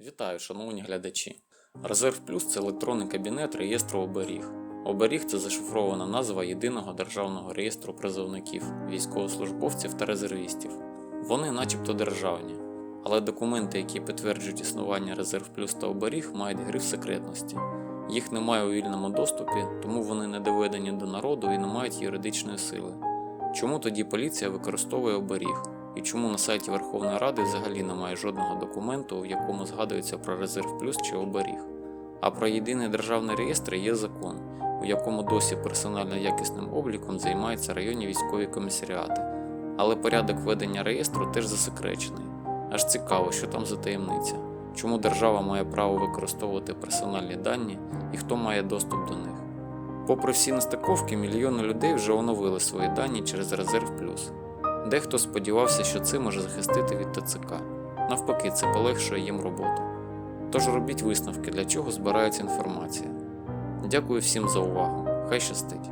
Вітаю, шановні глядачі. Резерв Плюс це електронний кабінет реєстру оберіг. Оберіг це зашифрована назва єдиного державного реєстру призовників, військовослужбовців та резервістів. Вони начебто державні, але документи, які підтверджують існування Резерв Плюс та оберіг, мають гриф секретності. Їх немає у вільному доступі, тому вони не доведені до народу і не мають юридичної сили. Чому тоді поліція використовує оберіг? І чому на сайті Верховної Ради взагалі немає жодного документу, в якому згадується про резерв плюс чи оберіг? А про єдиний державний реєстр є закон, у якому досі персонально якісним обліком займаються районні військові комісаріати. Але порядок ведення реєстру теж засекречений. Аж цікаво, що там за таємниця. Чому держава має право використовувати персональні дані і хто має доступ до них? Попри всі нестиковки, мільйони людей вже оновили свої дані через резерв плюс. Дехто сподівався, що це може захистити від ТЦК. Навпаки, це полегшує їм роботу. Тож робіть висновки, для чого збирається інформація. Дякую всім за увагу. Хай щастить!